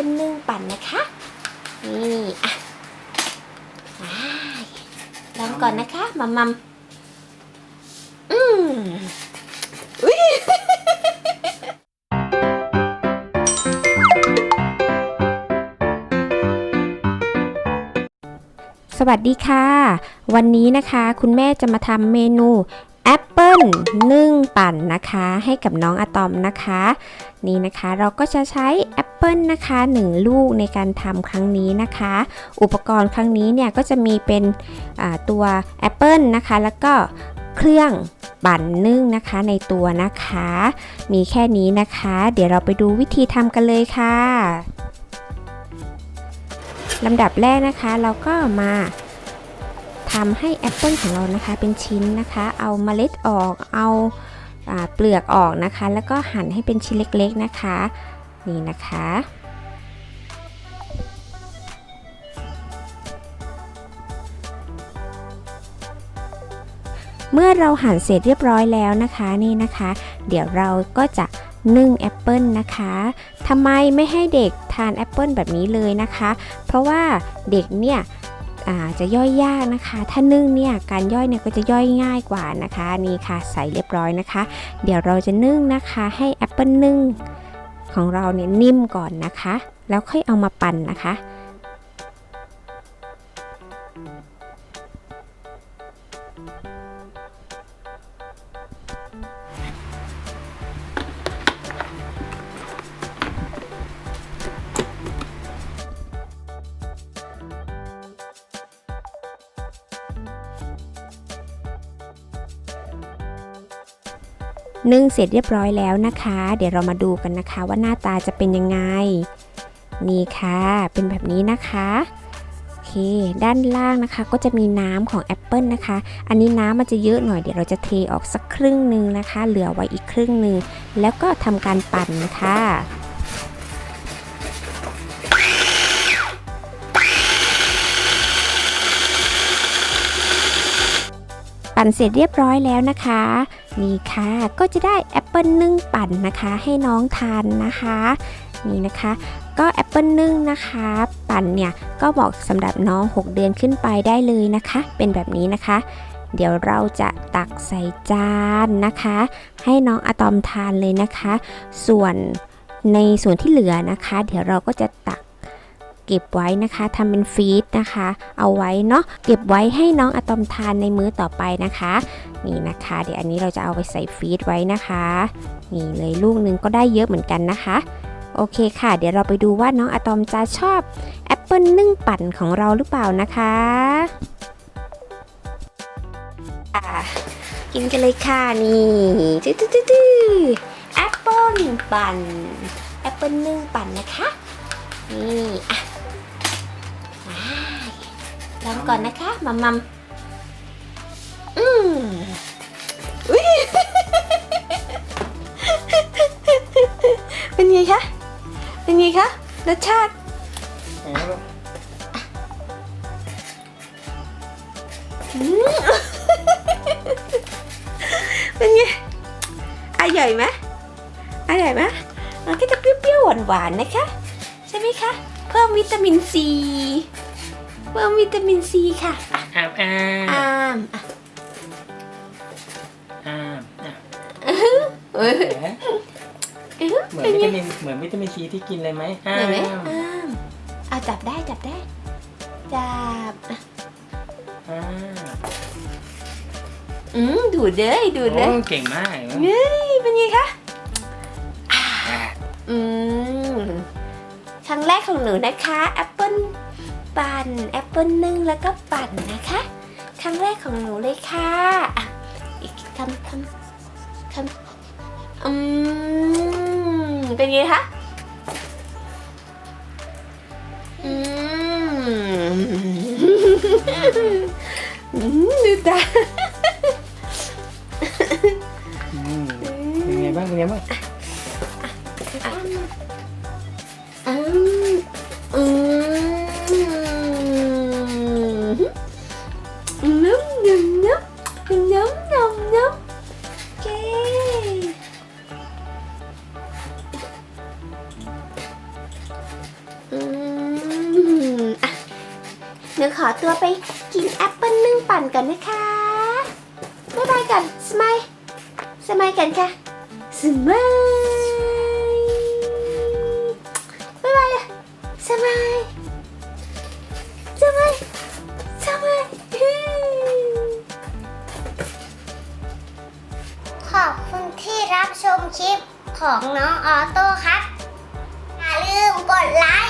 ปิ้ลนึ่งปั่นนะคะ นี่อะว้าลองก่อนนะคะมัมมัมอืมอุ้ยสวัสดีค่ะ วันนี้นะคะ คุณแม่จะมาทำเมนู ลนึ่งปั่นนะคะ ให้กับน้องอะตอมนะคะ นี่นะคะเราก็จะใช้แอปเปิลนะคะ1 ลูกในการทำครั้งนี้นะคะ อุปกรณ์ครั้งนี้เนี่ยก็จะมีเป็นตัวแอปเปิลนะคะ แล้วก็เครื่องปั่นนึ่งนะคะในตัวนะคะ มีแค่นี้นะคะ เดี๋ยวเราไปดูวิธีทำกันเลยค่ะลำดับแรกนะคะเราก็มา ทำให้แอปเปิลของเรานะคะเป็นชิ้นนะคะ เอาเมล็ดออกเอาอาเปลือกออกนะคะ แล้วก็หั่นให้เป็นชิ้นเล็กๆนะคะ นี่นะคะเมื่อเราหั่นเสร็จเรียบร้อยแล้วนะคะนี่นะคะ เดี๋ยวเราก็จะนึ่งแอปเปิลนะคะทำไมไม่ให้เด็กทานแอปเปิลแบบนี้เลยนะคะ เพราะว่าเด็กเนี่ย อาจะย่อยยากนะคะ ถ้านึ่งเนี่ยการย่อยเนี่ยก็จะย่อยง่ายกว่านะคะนี่ค่ะใส่เรียบร้อยนะคะ เดี๋ยวเราจะนึ่งนะคะให้แอปเปิลนึ่งของเราเนี่ยนิ่มก่อนนะคะ แล้วค่อยเอามาปั่นนะคะ นึ่งเสร็จเรียบร้อยแล้วนะคะ เดี๋ยวเรามาดูกันนะคะว่าหน้าตาจะเป็นยังไง นี่ค่ะ เป็นแบบนี้นะคะโอเค ด้านล่างนะคะก็จะมีน้ำของแอปเปิลนะคะ อันนี้น้ำมันจะเยอะหน่อยเดี๋ยวเราจะเทออกสักครึ่งหนึ่งนะคะ เหลือไว้อีกครึ่งหนึ่งแล้วก็ทำการปั่นค่ะ ปั่นเสร็จเรียบร้อยแล้วนะคะ นี่ค่ะ ก็จะได้แอปเปิลนึ่งปั่นนะคะ ให้น้องทานนะคะ นี่นะคะ ก็แอปเปิลนึ่งนะคะ ปั่นเนี่ยก็เหมาะสำหรับน้อง 6 เดือนขึ้นไปได้เลยนะคะ เป็นแบบนี้นะคะ เดี๋ยวเราจะตักใส่จานนะคะ ให้น้องอะตอมทานเลยนะคะ ส่วนในส่วนที่เหลือนะคะ เดี๋ยวเราก็จะตัก เก็บไว้นะคะทำเป็นฟีดนะคะ เอาไว้เนาะเก็บไว้ให้น้องอะตอมทานในมื้อต่อไปนะคะ นี่นะคะ เดี๋ยวอันนี้เราจะเอาไปใส่ฟีดไว้นะคะนี่เลยลูกหนึงก็ได้เยอะเหมือนกันนะคะ โอเคค่ะ เดี๋ยวเราไปดูว่าน้องอะตอมจะชอบแอปเปิลนึ่งปั่นของเราหรือเปล่านะคะกินกันเลยค่ะนี่ตื้อตื้อตื้อแอปเปิลปั่นแอปเปิลนึ่งปั่นนะคะนี่อะ ลองก่อนนะคะมัมมัมอืมอุ้ยเป็นไงคะ เป็นไงคะรสชาติอืมเป็นไงอร่อยไหมอร่อยไหมมันก็จะเปรี้ยวๆหวานๆนะคะ ใช่ไหมคะ เพิ่มวิตามินซี เพิ่มวิตามินซีค่ะอะอ้ามอ้าอามอะอ้ามอะเอ้ยเอ๊ะเอ้ยเหมือนเป็นวิไงตามินเหมือนวิตามินซีที่กินเลยไหมอ้าเห็นไหมมอามเอาจับได้จับได้ จับอะอ้ามอืมดูดเลยดูดเลโอ้ยเก่งมากเฮ้ยเป็นไงคะอะอืมครั้งแรกของหนูนะคะแอปเปิล ปั่นแอปเปิลนึ่งแล้วก็ปั่นนะคะ ครั้งแรกของหนูเลยค่ะอะอีกคำคำคำอืมเป็นไงคะอืมดูตาเป็นไงบ้างเป็นไงบ้าง หนูขอตัวไปกินแอปเปิลนึ่งปั่นก่อนนะคะบ๊ายบายกันสมัยสมัยกันค่ะสมัยบ๊ายบายอะสมัยสมัยสมัยขอบคุณที่รับชมคลิปของน้องออโต้ครับอย่าลืมกดไลค์